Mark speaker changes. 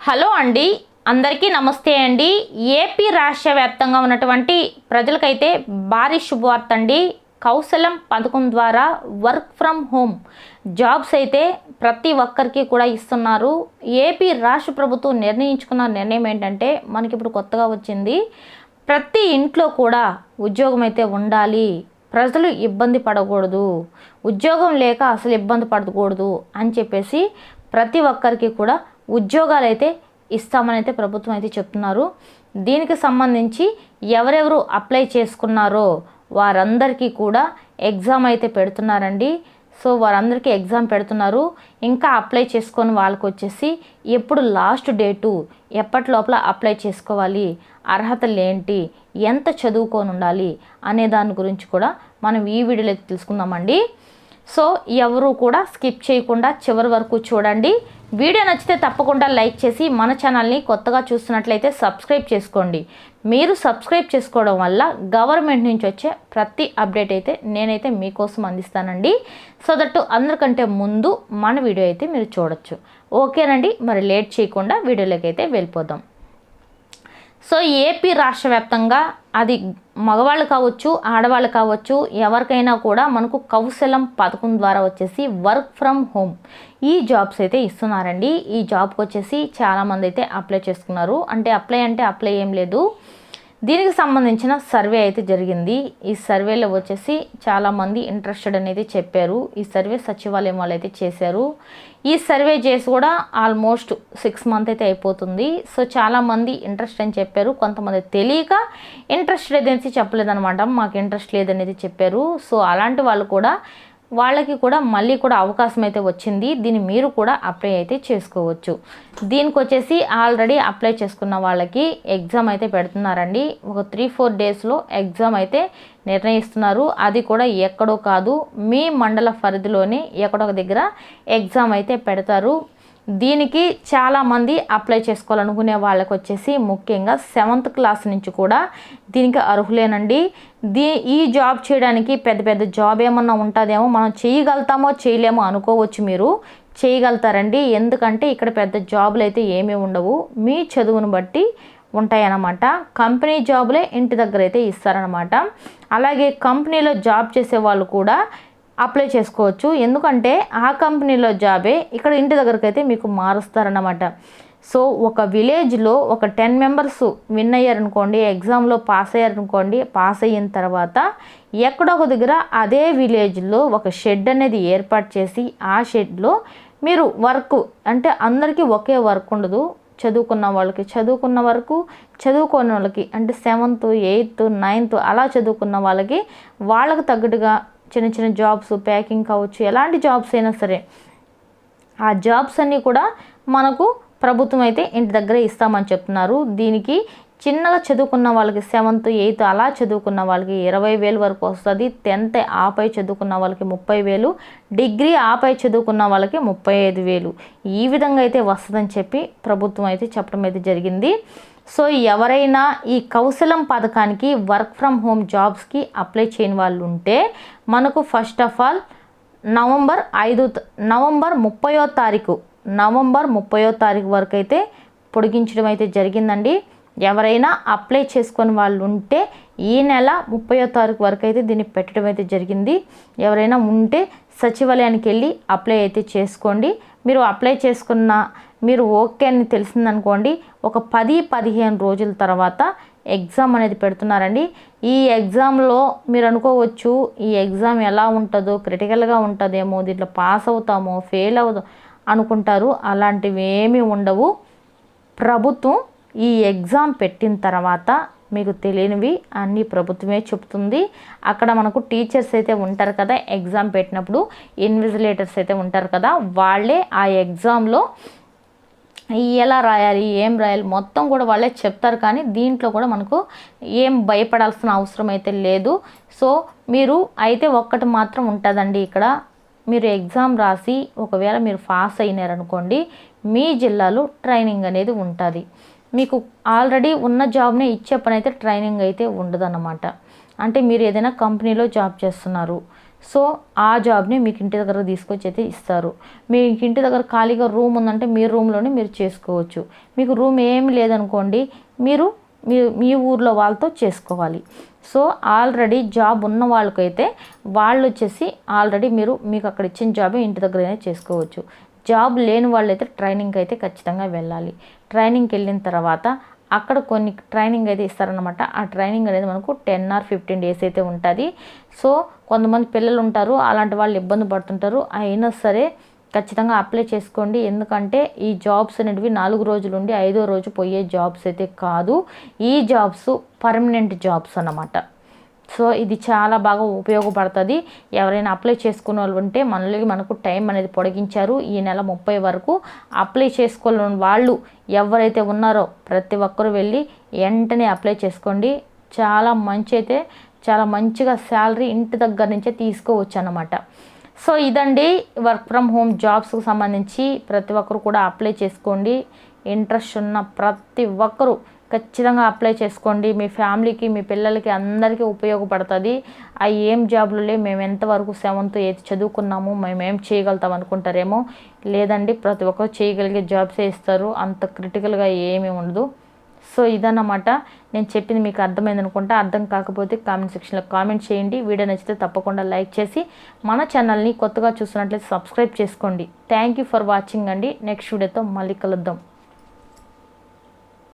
Speaker 1: Hello అండి. అందరికీ నమస్తే అండి. ఏపీ రాష్ట్ర వ్యాప్తంగా ఉన్నటువంటి ప్రజలకైతే భారీ శుభవార్త అండి. కౌశలం పథకం ద్వారా వర్క్ ఫ్రమ్ హోమ్ జాబ్స్ అయితే ప్రతి ఒక్కరికి కూడా ఇస్తున్నారు. ఏపీ రాష్ట్ర ప్రభుత్వం నిర్ణయించుకున్న నిర్ణయం ఏంటంటే మనకి ఇప్పుడు కొత్తగా వచ్చింది. ప్రతి ఇంట్లో కూడా ఉద్యోగం అయితే ఉండాలి. ప్రజలు ఇబ్బంది పడకూడదు. ఉద్యోగం లేక అసలు ఇబ్బంది పడకూడదు అని చెప్పేసి ప్రతి ఒక్కరికి కూడా ఉద్యోగాలు అయితే ఇస్తామని అయితే ప్రభుత్వం అయితే చెప్తున్నారు. దీనికి సంబంధించి ఎవరెవరు అప్లై చేసుకున్నారో వారందరికీ కూడా ఎగ్జామ్ అయితే పెడుతున్నారండి. సో వారందరికీ ఎగ్జామ్ పెడుతున్నారు. ఇంకా అప్లై చేసుకొని వాళ్ళకి వచ్చేసి ఎప్పుడు లాస్ట్ డేటు ఎప్పటి లోపల అప్లై చేసుకోవాలి అర్హతలు ఏంటి ఎంత చదువుకొని ఉండాలి అనే దాని గురించి కూడా మనం ఈ వీడియోలో అయితే తెలుసుకుందామండి. సో ఎవరు కూడా స్కిప్ చేయకుండా చివరి వరకు చూడండి. వీడియో నచ్చితే తప్పకుండా లైక్ చేసి మన ఛానల్ని కొత్తగా చూస్తున్నట్లయితే సబ్స్క్రైబ్ చేసుకోండి. మీరు సబ్స్క్రైబ్ చేసుకోవడం వల్ల గవర్నమెంట్ నుంచి వచ్చే ప్రతి అప్డేట్ అయితే నేనైతే మీకోసం అందిస్తానండి. సో దట్ అందరికంటే ముందు మన వీడియో అయితే మీరు చూడొచ్చు. ఓకేనండి మరి లేట్ చేయకుండా వీడియోలోకి అయితే వెళ్ళిపోదాం. సో ఏపీ రాష్ట్ర వ్యాప్తంగా అది మగవాళ్ళు కావచ్చు ఆడవాళ్ళు కావచ్చు ఎవరికైనా కూడా మనకు కౌశలం పథకం ద్వారా వచ్చేసి వర్క్ ఫ్రమ్ హోమ్. ఈ జాబ్స్ అయితే ఇస్తున్నారండి. ఈ జాబ్కి వచ్చేసి చాలామంది అయితే అప్లై చేసుకున్నారు. అంటే అప్లై అంటే అప్లై ఏం లేదు. దీనికి సంబంధించిన సర్వే అయితే జరిగింది. ఈ సర్వేలో వచ్చేసి చాలామంది ఇంట్రెస్టెడ్ అనేది చెప్పారు. ఈ సర్వే సచివాలయం వాళ్ళు అయితే చేశారు. ఈ సర్వే చేసి కూడా ఆల్మోస్ట్ సిక్స్ మంత్ అయితే అయిపోతుంది. సో చాలామంది ఇంట్రెస్ట్ అని చెప్పారు. కొంతమంది తెలియక ఇంట్రెస్ట్ లేదనేసి చెప్పలేదన్నమాట. మాకు ఇంట్రెస్ట్ లేదనేది చెప్పారు. సో అలాంటి వాళ్ళు కూడా వాళ్ళకి కూడా మళ్ళీ కూడా అవకాశం అయితే వచ్చింది. దీన్ని మీరు కూడా అప్లై అయితే చేసుకోవచ్చు. దీనికి వచ్చేసి ఆల్రెడీ అప్లై చేసుకున్న వాళ్ళకి ఎగ్జామ్ అయితే పెడుతున్నారండి. ఒక త్రీ ఫోర్ డేస్లో ఎగ్జామ్ అయితే నిర్ణయిస్తున్నారు. అది కూడా ఎక్కడో కాదు మీ మండల పరిధిలోనే ఎక్కడో దగ్గర ఎగ్జామ్ అయితే పెడతారు. దీనికి చాలామంది అప్లై చేసుకోవాలనుకునే వాళ్ళకి వచ్చేసి ముఖ్యంగా సెవెంత్ క్లాస్ నుంచి కూడా దీనికి అర్హులేనండి. దీ ఈ జాబ్ చేయడానికి పెద్ద పెద్ద జాబ్ ఏమన్నా ఉంటుందేమో మనం చేయగలుగుతామో చేయలేమో అనుకోవచ్చు మీరు. చేయగలుగుతారండి. ఎందుకంటే ఇక్కడ పెద్ద జాబులు అయితే ఏమీ ఉండవు. మీ చదువును బట్టి ఉంటాయన్నమాట. కంపెనీ జాబులే ఇంటి దగ్గర అయితే ఇస్తారనమాట అలాగే కంపెనీలో జాబ్ చేసే వాళ్ళు కూడా అప్లై చేసుకోవచ్చు. ఎందుకంటే ఆ కంపెనీలో జాబే ఇక్కడ ఇంటి దగ్గరకు అయితే మీకు మారుస్తారన్నమాట. సో ఒక విలేజ్లో ఒక టెన్ మెంబర్స్ విన్ అయ్యారనుకోండి ఎగ్జామ్లో పాస్ అయ్యారనుకోండి పాస్ అయిన తర్వాత ఎక్కడో ఒక దగ్గర అదే విలేజ్లో ఒక షెడ్ అనేది ఏర్పాటు చేసి ఆ షెడ్లో మీరు వర్క్ అంటే అందరికీ ఒకే వర్క్ ఉండదు. చదువుకున్న వాళ్ళకి చదువుకున్న వరకు చదువుకోని వాళ్ళకి అంటే సెవెంత్ ఎయిత్ నైన్త్ అలా చదువుకున్న వాళ్ళకి వాళ్ళకు తగ్గట్టుగా చిన్న చిన్న జాబ్స్ ప్యాకింగ్ కావచ్చు ఎలాంటి జాబ్స్ అయినా సరే. ఆ జాబ్స్ అన్నీ కూడా మనకు ప్రభుత్వం అయితే ఇంటి దగ్గర ఇస్తామని చెప్తున్నారు. దీనికి చిన్నగా చదువుకున్న వాళ్ళకి సెవెంత్ ఎయిత్ అలా చదువుకున్న వాళ్ళకి ఇరవై వేలు వరకు వస్తుంది. టెన్త్ ఆపై చదువుకున్న వాళ్ళకి ముప్పై వేలు. డిగ్రీ ఆపై చదువుకున్న వాళ్ళకి ముప్పై ఐదు వేలు. ఈ విధంగా అయితే వస్తుందని చెప్పి ప్రభుత్వం అయితే చెప్పడం అయితే జరిగింది. సో ఎవరైనా ఈ కౌశలం పథకానికి వర్క్ ఫ్రమ్ హోమ్ జాబ్స్కి అప్లై చేయని వాళ్ళు ఉంటే మనకు ఫస్ట్ ఆఫ్ ఆల్ నవంబర్ ఐదు నవంబర్ ముప్పయో తారీఖు నవంబర్ ముప్పయో తారీఖు వరకు అయితే పొడిగించడం అయితే జరిగిందండి. ఎవరైనా అప్లై చేసుకొని వాళ్ళు ఉంటే ఈ నెల ముప్పయో తారీఖు వరకు అయితే దీన్ని పెట్టడం అయితే జరిగింది. ఎవరైనా ఉంటే సచివాలయానికి వెళ్ళి అప్లై అయితే చేసుకోండి. మీరు అప్లై చేసుకున్న మీరు ఓకే అని తెలిసిందనుకోండి ఒక పది పదిహేను రోజుల తర్వాత ఎగ్జామ్ అనేది పెడుతున్నారండి. ఈ ఎగ్జామ్లో మీరు అనుకోవచ్చు ఈ ఎగ్జామ్ ఎలా ఉంటుందో క్రిటికల్గా ఉంటుందేమో దీంట్లో పాస్ అవుతామో ఫెయిల్ అవుతాం అనుకుంటారు. అలాంటివి ఏమీ ఉండవు. ప్రభుత్వం ఈ ఎగ్జామ్ పెట్టిన తర్వాత మీకు తెలియనివి అన్నీ ప్రభుత్వమే చెప్తుంది అక్కడ మనకు టీచర్స్ అయితే ఉంటారు కదా ఎగ్జామ్ పెట్టినప్పుడు ఇన్విజిలేటర్స్ అయితే ఉంటారు కదా వాళ్ళే ఆ ఎగ్జామ్లో ఎలా రాయాలి ఏం రాయాలి మొత్తం కూడా వాళ్ళే చెప్తారు కానీ దీంట్లో కూడా మనకు ఏం భయపడాల్సిన అవసరం అయితే లేదు. సో మీరు అయితే ఒక్కటి మాత్రం ఉంటుందండి ఇక్కడ. మీరు ఎగ్జామ్ రాసి ఒకవేళ మీరు పాస్ అయినారనుకోండి మీ జిల్లాలో ట్రైనింగ్ అనేది ఉంటుంది. మీకు ఆల్రెడీ ఉన్న జాబ్నే ఇచ్చే పని అయితే ట్రైనింగ్ అయితే ఉండదన్నమాట. అంటే మీరు ఏదైనా కంపెనీలో జాబ్ చేస్తున్నారు. సో ఆ జాబ్ని మీకు ఇంటి దగ్గర తీసుకొచ్చి అయితే ఇస్తారు. మీకు ఇంటి దగ్గర ఖాళీగా రూమ్ ఉందంటే మీ రూమ్లోనే మీరు చేసుకోవచ్చు. మీకు రూమ్ ఏమి లేదనుకోండి మీరు మీ మీ ఊర్లో వాళ్ళతో చేసుకోవాలి. సో ఆల్రెడీ జాబ్ ఉన్న వాళ్ళకైతే వాళ్ళు వచ్చేసి ఆల్రెడీ మీరు మీకు అక్కడ ఇచ్చిన జాబ్ ఇంటి దగ్గరనే చేసుకోవచ్చు. జాబ్ లేని వాళ్ళైతే ట్రైనింగ్ అయితే ఖచ్చితంగా వెళ్ళాలి. ట్రైనింగ్కి వెళ్ళిన తర్వాత అక్కడ కొన్ని ట్రైనింగ్ అయితే ఇస్తారనమాట ఆ ట్రైనింగ్ అనేది మనకు టెన్ ఆర్ ఫిఫ్టీన్ డేస్ అయితే ఉంటుంది. సో కొంతమంది పిల్లలు ఉంటారు అలాంటి వాళ్ళు ఇబ్బంది పడుతుంటారు. అయినా సరే ఖచ్చితంగా అప్లై చేసుకోండి. ఎందుకంటే ఈ జాబ్స్ అనేటివి నాలుగు రోజులు ఉండి ఐదో రోజు పోయే జాబ్స్ అయితే కాదు. ఈ జాబ్స్ పర్మనెంట్ జాబ్స్ అన్నమాట. సో ఇది చాలా బాగా ఉపయోగపడుతుంది. ఎవరైనా అప్లై చేసుకున్న వాళ్ళు ఉంటే మనల్ని మనకు టైం అనేది పొడిగించారు. ఈ నెల ముప్పై వరకు అప్లై చేసుకోలేని వాళ్ళు ఎవరైతే ఉన్నారో ప్రతి ఒక్కరు వెళ్ళి వెంటనే అప్లై చేసుకోండి. చాలా మంచి అయితే చాలా మంచిగా శాలరీ ఇంటి దగ్గర నుంచే తీసుకోవచ్చు అన్నమాట. సో ఇదండి వర్క్ ఫ్రమ్ హోమ్ జాబ్స్కి సంబంధించి ప్రతి ఒక్కరు కూడా అప్లై చేసుకోండి. ఇంట్రెస్ట్ ఉన్న ప్రతి ఒక్కరు ఖచ్చితంగా అప్లై చేసుకోండి. మీ ఫ్యామిలీకి మీ పిల్లలకి అందరికీ ఉపయోగపడుతుంది. ఆ ఏం జాబ్లులే మేము ఎంతవరకు సెవెంత్ ఎయిత్ చదువుకున్నాము మేము ఏం చేయగలుగుతాం అనుకుంటారేమో. లేదండి ప్రతి ఒక్కరు చేయగలిగే జాబ్సే ఇస్తారు. అంత క్రిటికల్గా ఏమీ ఉండదు. సో ఇదన్నమాట. నేను చెప్పింది మీకు అర్థమైంది అనుకుంటా. అర్థం కాకపోతే కామెంట్ సెక్షన్లో కామెంట్ చేయండి. వీడియో నచ్చితే తప్పకుండా లైక్ చేసి మన ఛానల్ని కొత్తగా చూస్తున్నట్లయితే సబ్స్క్రైబ్ చేసుకోండి. థ్యాంక్ యూ ఫర్ వాచింగ్ అండి. నెక్స్ట్ వీడియోతో మళ్ళీ కలుద్దాం.